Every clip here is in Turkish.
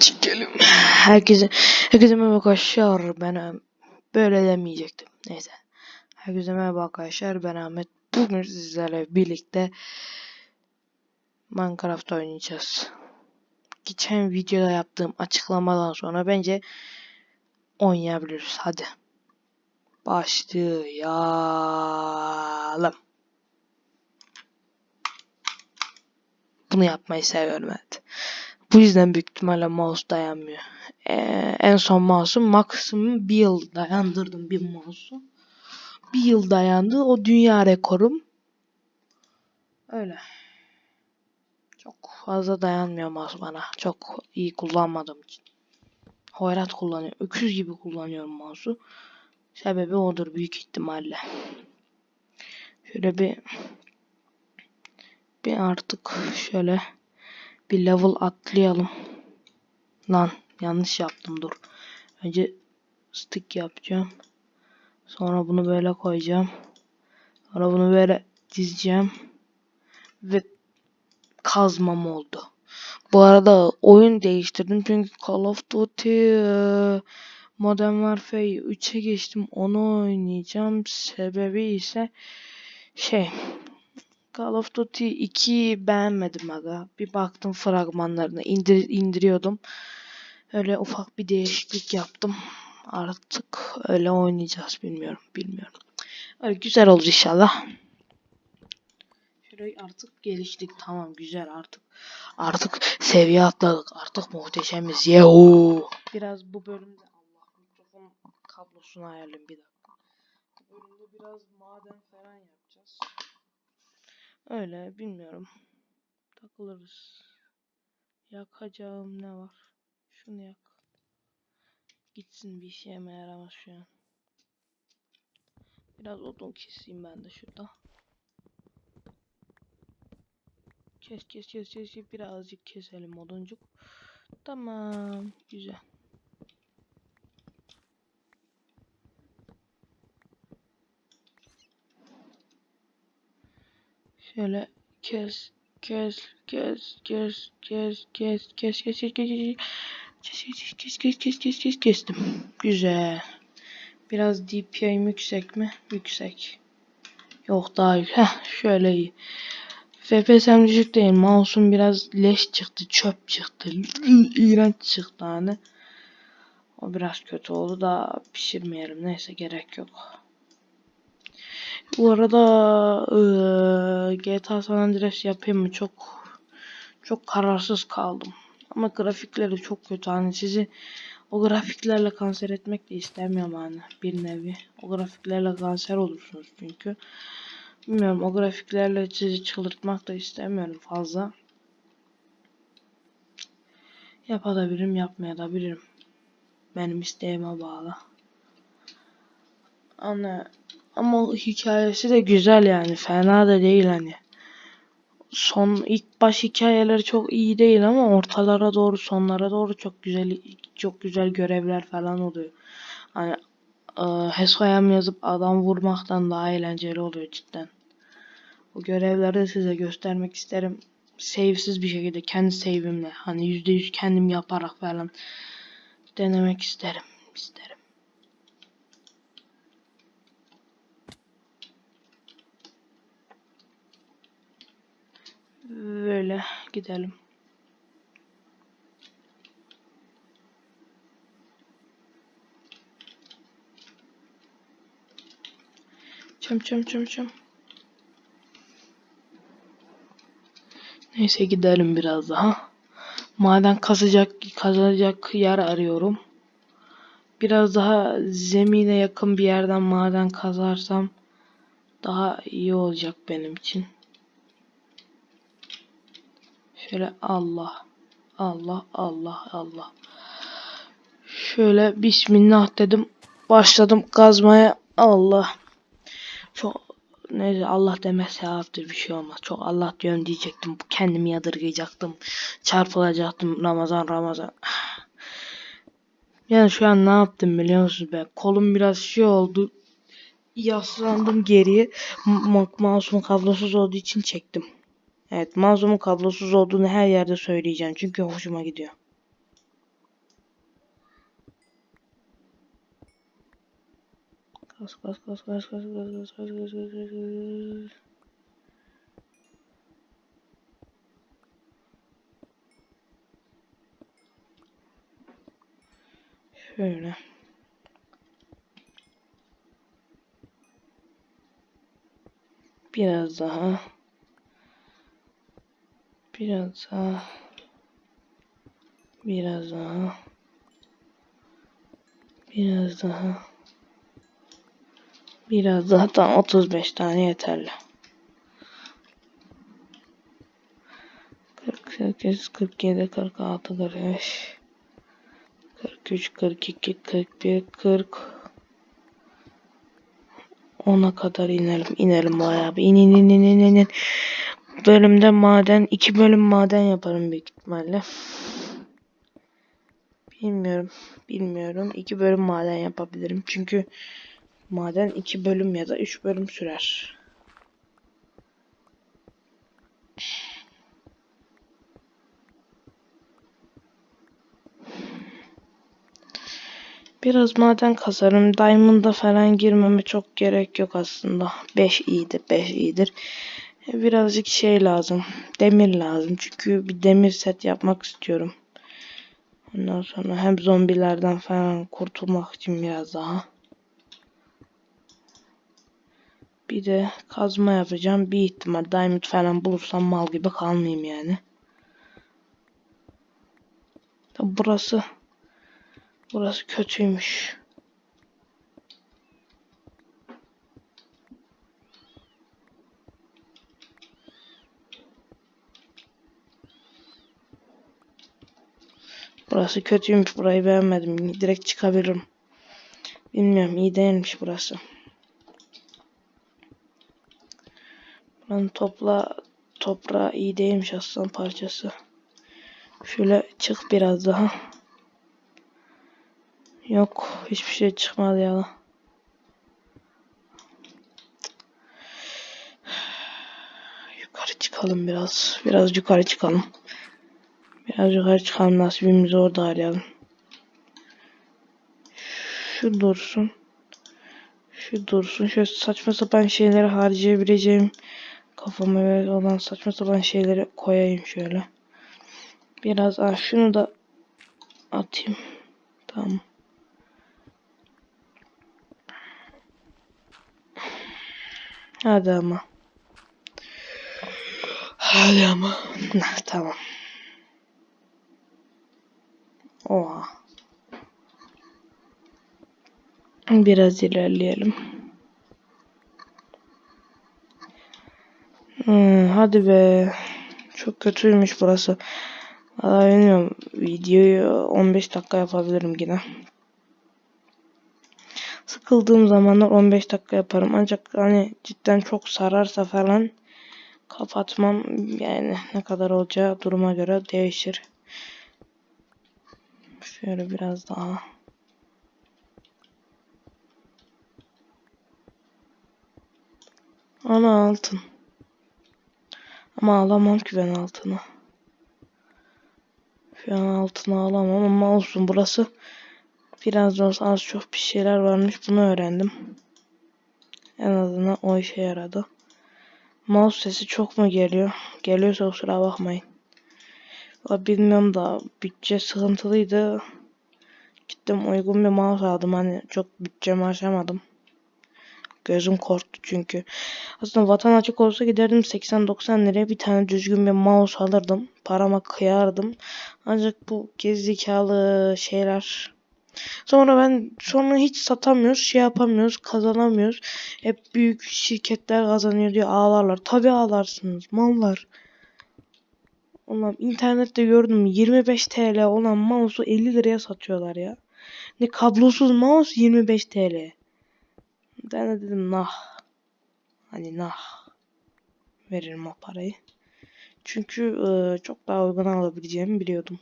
Çekelim. Herkese, herkese merhaba arkadaşlar. Ben böyle demeyecektim. Neyse. Herkese merhaba arkadaşlar. Ben Ahmet. Bugün sizlerle birlikte Minecraft oynayacağız. Geçen videoda yaptığım açıklamadan sonra bence oynayabiliriz. Hadi. Başlayalım. Bunu yapmayı seviyorum evet. Bu yüzden büyük ihtimalle mouse dayanmıyor. Ee, en son mouse'um maksimum bir yıl dayandırdım bir mouse'u. Bir yıl dayandı. O dünya rekorum. Öyle. Çok fazla dayanmıyor mouse bana. Çok iyi kullanmadığım için. Hoyrat kullanıyorum. Öküz gibi kullanıyorum mouse'u. Sebebi odur büyük ihtimalle. Şöyle bir bir artık şöyle bir level atlayalım. Lan yanlış yaptım dur. Önce stick yapacağım. Sonra bunu böyle koyacağım. Sonra bunu böyle dizeceğim. Ve kazmam oldu. Bu arada oyun değiştirdim çünkü Call of Duty e, Modern Warfare 3'e geçtim. Onu oynayacağım. Sebebi ise şey Call of Duty 2'yi beğenmedim aga. Bir baktım fragmanlarına indir, indiriyordum. Öyle ufak bir değişiklik yaptım. Artık öyle oynayacağız bilmiyorum bilmiyorum. Öyle güzel olur inşallah. Şöyle artık geliştik tamam güzel artık. Artık seviye atladık. Artık muhteşemiz. Yehu. Biraz bu bölümde Allah mikrofon kablosunu ayarlayayım bir dakika. Bu bölümde biraz maden falan yapacağız. Öyle bilmiyorum. Takılırız. Yakacağım ne var? Şunu yak. Gitsin bir işime yaramaz şu an. Biraz odun keseyim ben de şurada. Kes kes kes kes. birazcık keselim oduncuk. Tamam güzel. Şöyle kes kes kes kes kes kes kes kes kes kes kes kes kes kes kes kes kes kestim. Güzel. Biraz DPI'm yüksek mi? Yüksek. Yok daha yüksek. Şöyle iyi. FPS'm düşük değil. Mouse'um biraz leş çıktı. Çöp çıktı. İğrenç çıktı hani. O biraz kötü oldu da pişirmeyelim. Neyse gerek yok. Bu arada ıı, GTA San Andreas yapayım mı? Çok çok kararsız kaldım. Ama grafikleri çok kötü. Hani sizi o grafiklerle kanser etmek de istemiyorum hani bir nevi. O grafiklerle kanser olursunuz çünkü. Bilmiyorum o grafiklerle sizi çıldırtmak da istemiyorum fazla. Yapabilirim yapmayabilirim. Benim isteğime bağlı. Ana ama hikayesi de güzel yani. Fena da değil hani. Son ilk baş hikayeleri çok iyi değil ama ortalara doğru sonlara doğru çok güzel çok güzel görevler falan oluyor. Hani e, HESOYAM yazıp adam vurmaktan daha eğlenceli oluyor cidden. O görevleri de size göstermek isterim. Save'siz bir şekilde kendi save'imle hani %100 kendim yaparak falan denemek isterim. isterim. Böyle gidelim. Çım çım çım çım. Neyse gidelim biraz daha. Maden kazacak kazacak yer arıyorum. Biraz daha zemine yakın bir yerden maden kazarsam daha iyi olacak benim için. Şöyle Allah. Allah Allah Allah. Şöyle Bismillah dedim. Başladım kazmaya. Allah. Çok neyse Allah demez sevaptır bir şey olmaz. Çok Allah diyorum diyecektim. Kendimi yadırgayacaktım. Çarpılacaktım Ramazan Ramazan. Yani şu an ne yaptım biliyor musunuz be? Kolum biraz şey oldu. Yaslandım geriye. Mouse'um kablosuz olduğu için çektim. Evet mouse'umun kablosuz olduğunu her yerde söyleyeceğim. Çünkü hoşuma gidiyor. Kas kas kas kas kas kas kas kas kas kas kas Şöyle. Biraz daha. Biraz daha. Biraz daha. Biraz daha. Biraz daha tam 35 tane yeterli. 48, 47, 46, 45, 43, 42, 41, 40 10'a kadar inelim. inelim bayağı bir. İn in in in in in. Bölümde maden, iki bölüm maden yaparım büyük ihtimalle. Bilmiyorum. Bilmiyorum. İki bölüm maden yapabilirim. Çünkü maden iki bölüm ya da üç bölüm sürer. Biraz maden kazarım. Diamond'a falan girmeme çok gerek yok aslında. 5 iyidir, 5 iyidir. Birazcık şey lazım. Demir lazım. Çünkü bir demir set yapmak istiyorum. Ondan sonra hem zombilerden falan kurtulmak için biraz daha. Bir de kazma yapacağım. Bir ihtimal diamond falan bulursam mal gibi kalmayayım yani. Tabi burası burası kötüymüş. Burası kötüymüş. Burayı beğenmedim. Direkt çıkabilirim. Bilmiyorum. iyi değilmiş burası. Buranın topla toprağı iyi değilmiş aslan parçası. Şöyle çık biraz daha. Yok. Hiçbir şey çıkmadı ya. Yukarı çıkalım biraz. Biraz yukarı çıkalım. Biraz yukarı çıkalım. Nasibimizi orada arayalım. Şu dursun. Şu dursun. Şöyle saçma sapan şeyleri harcayabileceğim kafama olan saçma sapan şeyleri koyayım şöyle. Biraz ah şunu da atayım. Tamam. Hadi ama. Hadi ama. Tamam. Oha. Biraz ilerleyelim. Hmm, hadi be. Çok kötüymüş burası. Valla bilmiyorum. Videoyu 15 dakika yapabilirim yine. Sıkıldığım zamanlar 15 dakika yaparım. Ancak hani cidden çok sararsa falan kapatmam. Yani ne kadar olacağı duruma göre değişir. Şöyle biraz daha. Ana altın. Ama alamam ki ben altını. Şu an altını alamam ama olsun burası biraz da az çok bir şeyler varmış bunu öğrendim. En azından o işe yaradı. Mouse sesi çok mu geliyor? Geliyorsa kusura bakmayın. Valla bilmiyorum da bütçe sıkıntılıydı. Gittim uygun bir mouse aldım hani çok bütçemi aşamadım. Gözüm korktu çünkü. Aslında vatan açık olsa giderdim 80-90 liraya bir tane düzgün bir mouse alırdım. Parama kıyardım. Ancak bu gerizekalı şeyler. Sonra ben sonra hiç satamıyoruz, şey yapamıyoruz, kazanamıyoruz. Hep büyük şirketler kazanıyor diye ağlarlar. Tabi ağlarsınız, mallar. Ulan internette gördüm 25 TL olan mouse'u 50 liraya satıyorlar ya. Ne kablosuz mouse 25 TL. Ben de dedim nah. Hani nah. Veririm o parayı. Çünkü e, çok daha uygun alabileceğimi biliyordum.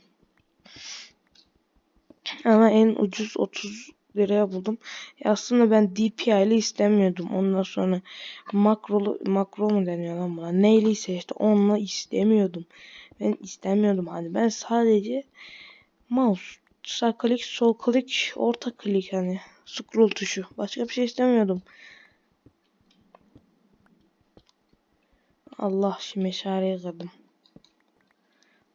Ama en ucuz 30 liraya buldum. E aslında ben DPI'li istemiyordum. Ondan sonra makrolu makro mu deniyor lan buna? Neyliyse işte onunla istemiyordum. Ben istemiyordum hani. Ben sadece mouse sağ klik, sol klik, orta klik hani. Scroll tuşu. Başka bir şey istemiyordum. Allah şimdi meşaleyi kırdım.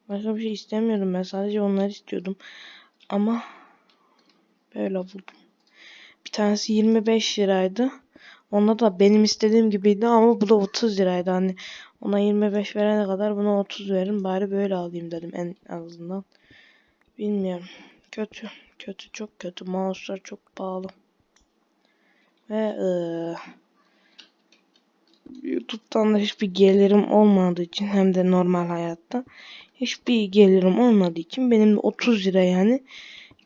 Başka bir şey istemiyordum ben sadece onları istiyordum. Ama böyle buldum. Bir tanesi 25 liraydı. Onda da benim istediğim gibiydi ama bu da 30 liraydı. Hani ona 25 verene kadar buna 30 verin bari böyle alayım dedim en azından. Bilmiyorum. Kötü. Kötü çok kötü. Mouse'lar çok pahalı. Ve ee, YouTube'dan da hiçbir gelirim olmadığı için hem de normal hayatta hiçbir gelirim olmadığı için benim de 30 lira yani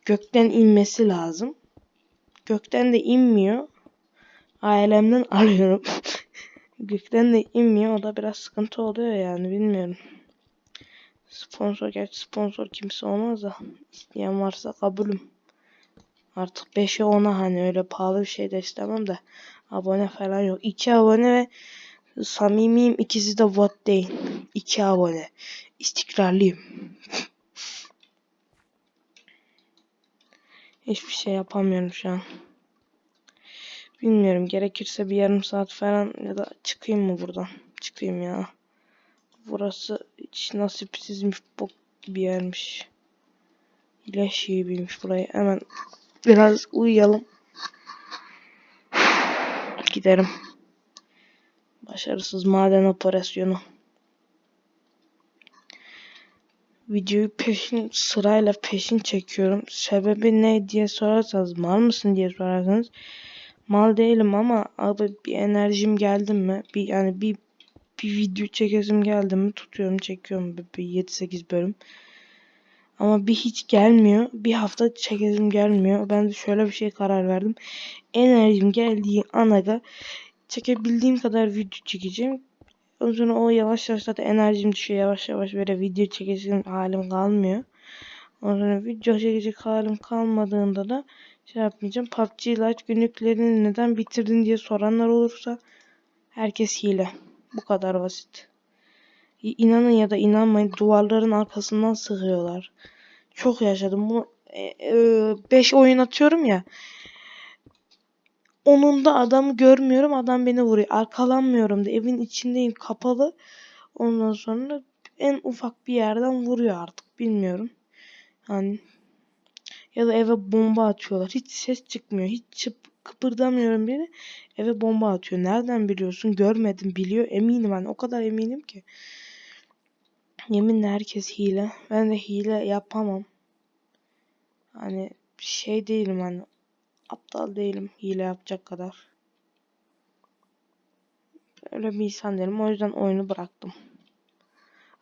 gökten inmesi lazım. Gökten de inmiyor. Ailemden alıyorum. gökten de inmiyor. O da biraz sıkıntı oluyor yani bilmiyorum. Sponsor gerçi sponsor kimse olmaz da isteyen varsa kabulüm. Artık 5'e 10'a hani öyle pahalı bir şey de istemem de abone falan yok. 2 abone ve samimiyim ikisi de bot değil. 2 abone. İstikrarlıyım. Hiçbir şey yapamıyorum şu an. Bilmiyorum gerekirse bir yarım saat falan ya da çıkayım mı buradan? Çıkayım ya. Burası hiç nasipsizmiş bok bir yermiş. İlaç gibiymiş burayı. Hemen biraz uyuyalım. Giderim. Başarısız maden operasyonu. Videoyu peşin sırayla peşin çekiyorum. Sebebi ne diye sorarsanız mal mısın diye sorarsanız mal değilim ama abi bir enerjim geldi mi? Bir yani bir bir video çekesim geldi mi tutuyorum çekiyorum bir, bir 7-8 bölüm. Ama bir hiç gelmiyor. Bir hafta çekesim gelmiyor. Ben de şöyle bir şey karar verdim. Enerjim geldiği anaga çekebildiğim kadar video çekeceğim. Ondan sonra o yavaş yavaş zaten enerjim düşüyor. Yavaş yavaş böyle video çekeceğim halim kalmıyor. Ondan sonra video çekecek halim kalmadığında da şey yapmayacağım. PUBG Lite günlüklerini neden bitirdin diye soranlar olursa herkes hile. Bu kadar basit. İnanın ya da inanmayın duvarların arkasından sıkıyorlar. Çok yaşadım. Bunu 5 e, e, oyun atıyorum ya. Onun da adamı görmüyorum. Adam beni vuruyor. Arkalanmıyorum da evin içindeyim kapalı. Ondan sonra en ufak bir yerden vuruyor artık. Bilmiyorum. Yani ya da eve bomba atıyorlar. Hiç ses çıkmıyor. Hiç çıp kıpırdamıyorum biri. Eve bomba atıyor. Nereden biliyorsun? Görmedim. Biliyor. Eminim ben. O kadar eminim ki. Yeminle herkes hile. Ben de hile yapamam. Hani şey değilim hani aptal değilim hile yapacak kadar. Öyle bir insan değilim. O yüzden oyunu bıraktım.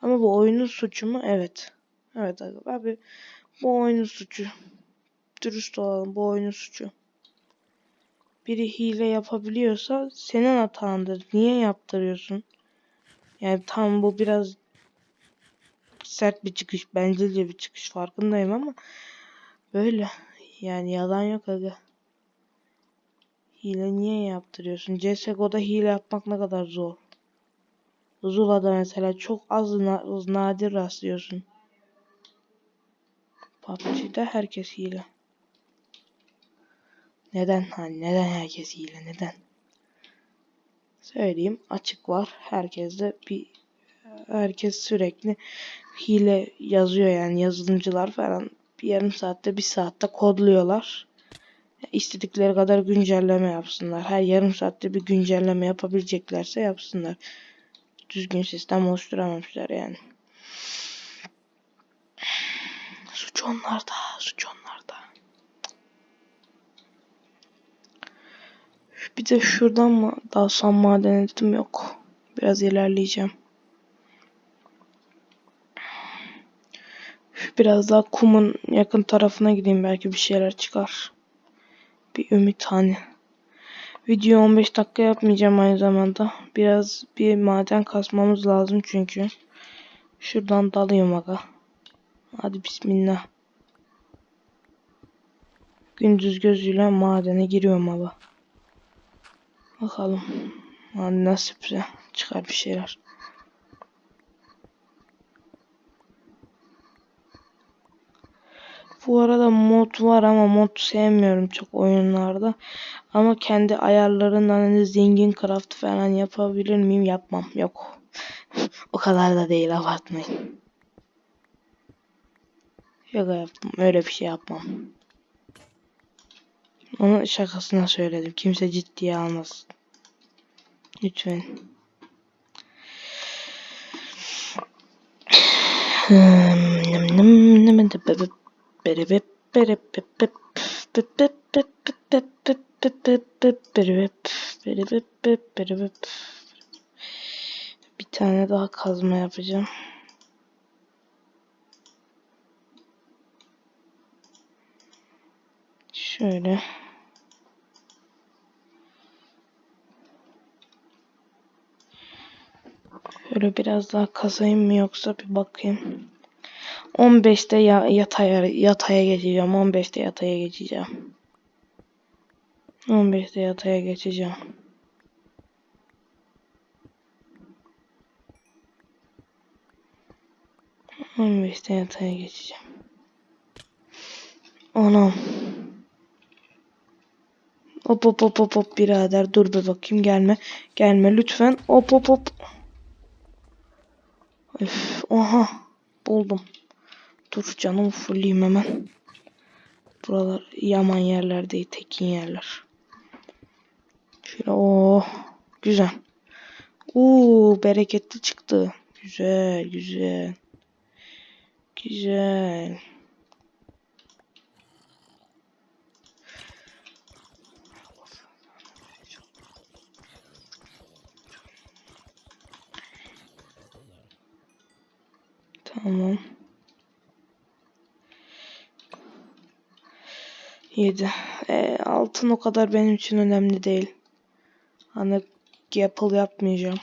Ama bu oyunun suçu mu? Evet. Evet abi. Bu oyunun suçu. Dürüst olalım. Bu oyunun suçu. Biri hile yapabiliyorsa senin hatandır. Niye yaptırıyorsun? Yani tam bu biraz sert bir çıkış. Bencilce bir çıkış farkındayım ama böyle. Yani yalan yok aga. Hile niye yaptırıyorsun? CSGO'da hile yapmak ne kadar zor. Zula'da mesela çok az na nadir rastlıyorsun. PUBG'de herkes hile. Neden? Hani neden herkes hile? Neden? Söyleyeyim açık var. Herkeste bir herkes sürekli hile yazıyor yani yazılımcılar falan bir yarım saatte bir saatte kodluyorlar. İstedikleri kadar güncelleme yapsınlar. Her yarım saatte bir güncelleme yapabileceklerse yapsınlar. Düzgün sistem oluşturamamışlar yani. Suç onlarda, suç onlarda. Bir de şuradan mı dalsam maden dedim yok. Biraz ilerleyeceğim. Biraz daha kumun yakın tarafına gideyim belki bir şeyler çıkar. Bir ümit hani. Video 15 dakika yapmayacağım aynı zamanda. Biraz bir maden kasmamız lazım çünkü. Şuradan dalıyorum aga. Hadi bismillah. Gündüz gözüyle madene giriyorum aga. Bakalım. Hadi nasipse çıkar bir şeyler. Bu arada mod var ama mod sevmiyorum çok oyunlarda. Ama kendi ayarlarından hani zengin craft falan yapabilir miyim? Yapmam. Yok. o kadar da değil abartmayın. Şaka yaptım. Öyle bir şey yapmam. Onu şakasına söyledim. Kimse ciddiye almasın. Lütfen. Bir tane daha kazma yapacağım. Şöyle. Şöyle biraz daha kazayım mı yoksa bir bakayım. 15'te ya yataya yataya geçeceğim. 15'te yataya geçeceğim. 15'te yataya geçeceğim. On beşte yataya geçeceğim. Anam. Hop hop hop hop hop birader dur be bakayım gelme. Gelme lütfen. Hop hop hop. Üf, oha buldum. Dur canım fulleyim hemen. Buralar yaman yerler değil tekin yerler. Şöyle o güzel. Uuu bereketli çıktı. Güzel güzel. Güzel. Tamam. 7. E, altın o kadar benim için önemli değil. Hani Apple yapmayacağım.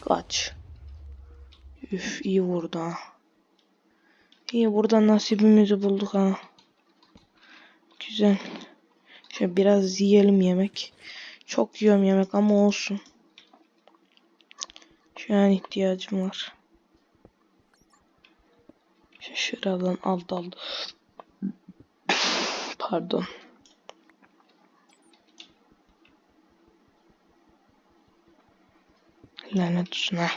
Kaç. Üf iyi vurdu ha. İyi burada nasibimizi bulduk ha. Güzel. Şöyle biraz yiyelim yemek. Çok yiyorum yemek ama olsun. Şu an ihtiyacım var. Şuradan alt alt. Pardon. Lanet olsun ha.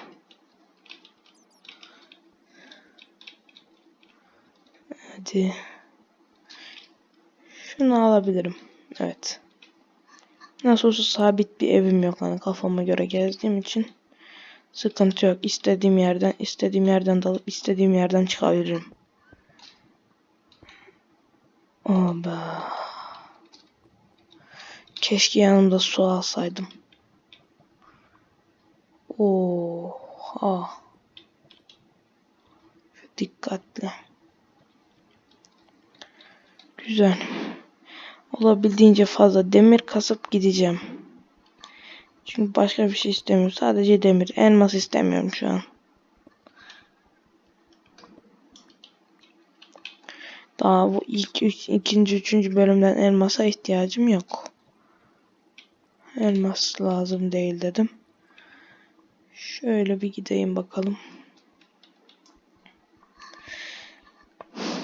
Hadi. Şunu alabilirim. Evet. Nasıl olsa sabit bir evim yok. Hani kafama göre gezdiğim için sıkıntı yok. İstediğim yerden, istediğim yerden dalıp istediğim yerden çıkabilirim. Oba. Keşke yanımda su alsaydım. Oha. Dikkatli. Güzel. Olabildiğince fazla demir kasıp gideceğim. Çünkü başka bir şey istemiyorum. Sadece demir. Elmas istemiyorum şu an. Daha bu ilk üç, ikinci, üçüncü bölümden elmasa ihtiyacım yok. Elmas lazım değil dedim. Şöyle bir gideyim bakalım.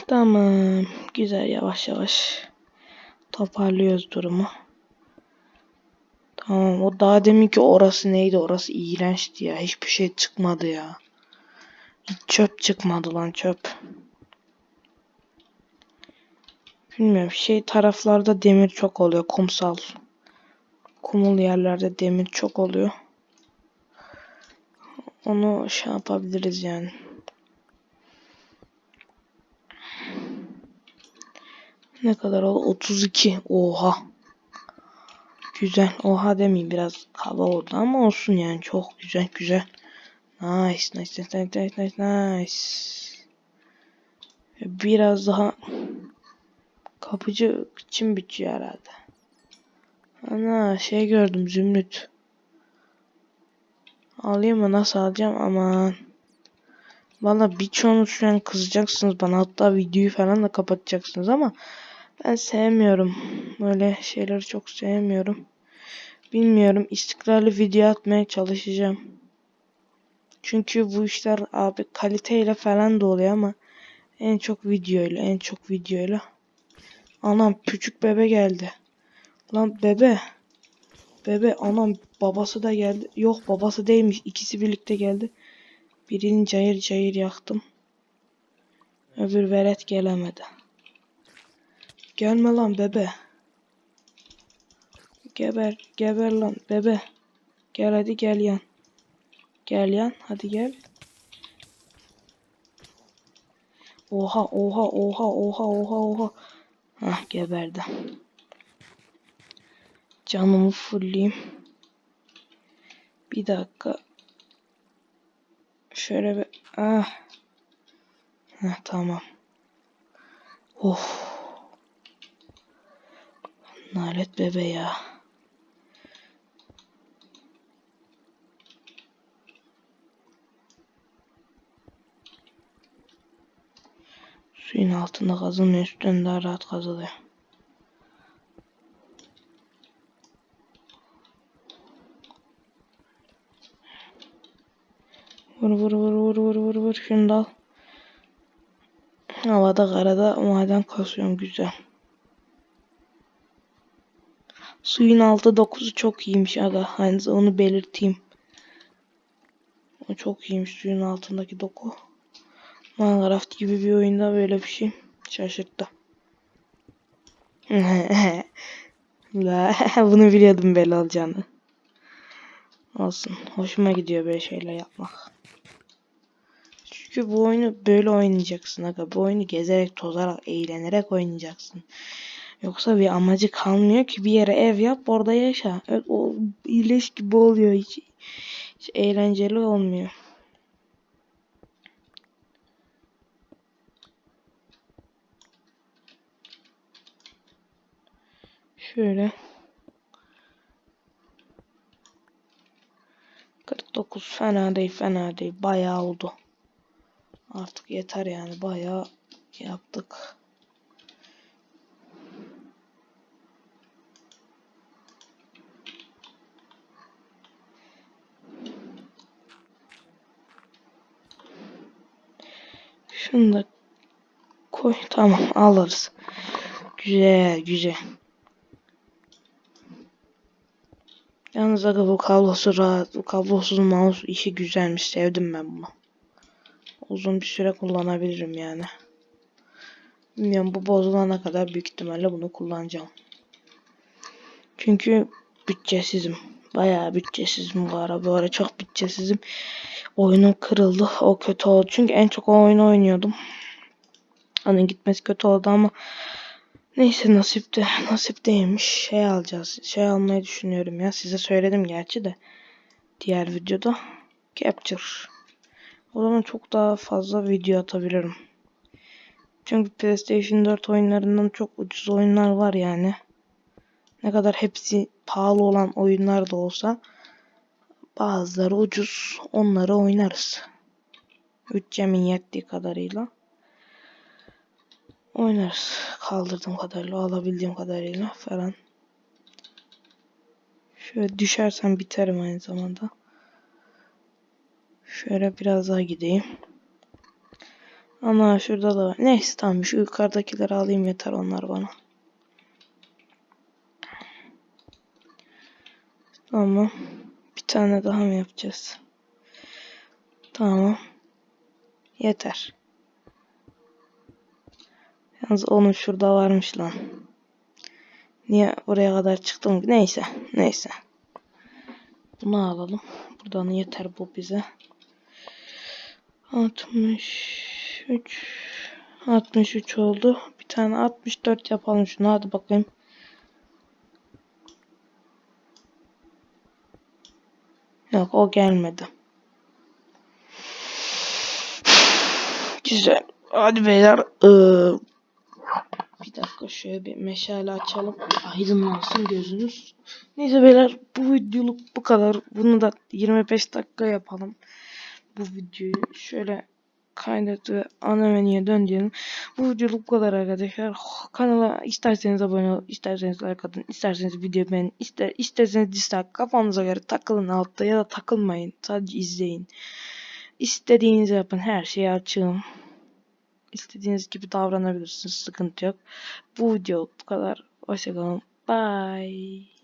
Tamam. Güzel yavaş yavaş toparlıyoruz durumu. Tamam o daha demin ki orası neydi? Orası iğrençti ya. Hiçbir şey çıkmadı ya. Hiç çöp çıkmadı lan çöp. Bilmiyorum şey taraflarda demir çok oluyor kumsal. Kumul yerlerde demir çok oluyor. Onu şey yapabiliriz yani. Ne kadar oldu? 32. Oha. Güzel. Oha demeyeyim biraz hava oldu ama olsun yani. Çok güzel güzel. Nice nice nice nice nice nice. Biraz daha kapıcı için bitiyor herhalde. Ana şey gördüm zümrüt. Alayım mı nasıl alacağım aman. Valla birçoğunuz şu an kızacaksınız bana hatta videoyu falan da kapatacaksınız ama ben sevmiyorum. Böyle şeyleri çok sevmiyorum. Bilmiyorum istikrarlı video atmaya çalışacağım. Çünkü bu işler abi kaliteyle falan da oluyor ama en çok videoyla, en çok videoyla. Anam küçük bebe geldi. Lan bebe. Bebe anam babası da geldi. Yok babası değilmiş. İkisi birlikte geldi. Birini cayır cayır yaktım. Öbür veret gelemedi. Gelme lan bebe. Geber, geber lan bebe. Gel hadi gel yan. Gel yan, hadi gel. Oha, oha, oha, oha, oha, oha. Hah geberdi. Canımı fullleyeyim. Bir dakika. Şöyle bir... Ah. Heh, tamam. Of. Nalet bebe ya. Suyun altında kazılmıyor, üstünde daha rahat kazılıyor. Vur vur vur vur vur vur vur şunu da al. Havada karada maden kasıyorum güzel. Suyun altı dokuzu çok iyiymiş aga. Hani onu belirteyim. O çok iyiymiş suyun altındaki doku. Minecraft gibi bir oyunda böyle bir şey şaşırttı. Bunu biliyordum böyle olacağını. Olsun. Hoşuma gidiyor böyle şeyler yapmak. Çünkü bu oyunu böyle oynayacaksın aga. Bu oyunu gezerek, tozarak, eğlenerek oynayacaksın. Yoksa bir amacı kalmıyor ki bir yere ev yap orada yaşa. O iyileş gibi oluyor hiç, hiç eğlenceli olmuyor. Şöyle. 49 fena değil fena değil bayağı oldu. Artık yeter yani bayağı yaptık. Şunu da koy tamam alırız. Güzel güzel. Yalnız aga bu kablosu rahat, bu kablosuz mouse işi güzelmiş. Sevdim ben bunu. Uzun bir süre kullanabilirim yani. Bilmiyorum bu bozulana kadar büyük ihtimalle bunu kullanacağım. Çünkü bütçesizim. Bayağı bütçesizim bu ara. Bu ara çok bütçesizim. Oyunum kırıldı. O kötü oldu. Çünkü en çok o oyunu oynuyordum. Hani gitmesi kötü oldu ama Neyse nasip de nasip değilmiş. Şey alacağız. Şey almayı düşünüyorum ya. Size söyledim gerçi de. Diğer videoda. Capture. O zaman çok daha fazla video atabilirim. Çünkü PlayStation 4 oyunlarından çok ucuz oyunlar var yani. Ne kadar hepsi pahalı olan oyunlar da olsa bazıları ucuz. Onları oynarız. Bütçemin yettiği kadarıyla oynarız. Kaldırdığım kadarıyla, alabildiğim kadarıyla falan. Şöyle düşersem biterim aynı zamanda. Şöyle biraz daha gideyim. Ama şurada da var. Neyse tamam şu yukarıdakileri alayım yeter onlar bana. Tamam. Bir tane daha mı yapacağız? Tamam. Yeter. Yalnız onun şurada varmış lan. Niye buraya kadar çıktım? Neyse. Neyse. Bunu alalım. Buradan yeter bu bize. 63 63 oldu. Bir tane 64 yapalım şunu. Hadi bakayım. Yok o gelmedi. Güzel. Hadi beyler. Ee, bir dakika şöyle bir meşale açalım. Aydınlansın gözünüz. Neyse beyler bu videoluk bu kadar. Bunu da 25 dakika yapalım. Bu videoyu şöyle kaydet ve ana menüye dön. Bu videoluk bu kadar arkadaşlar. Kanala isterseniz abone ol, isterseniz like atın, isterseniz video beğenin, ister, isterseniz dislike kafanıza göre takılın altta ya da takılmayın. Sadece izleyin. İstediğinizi yapın. Her şeyi açığım. İstediğiniz gibi davranabilirsiniz. Sıkıntı yok. Bu video bu kadar. Hoşçakalın. Bye.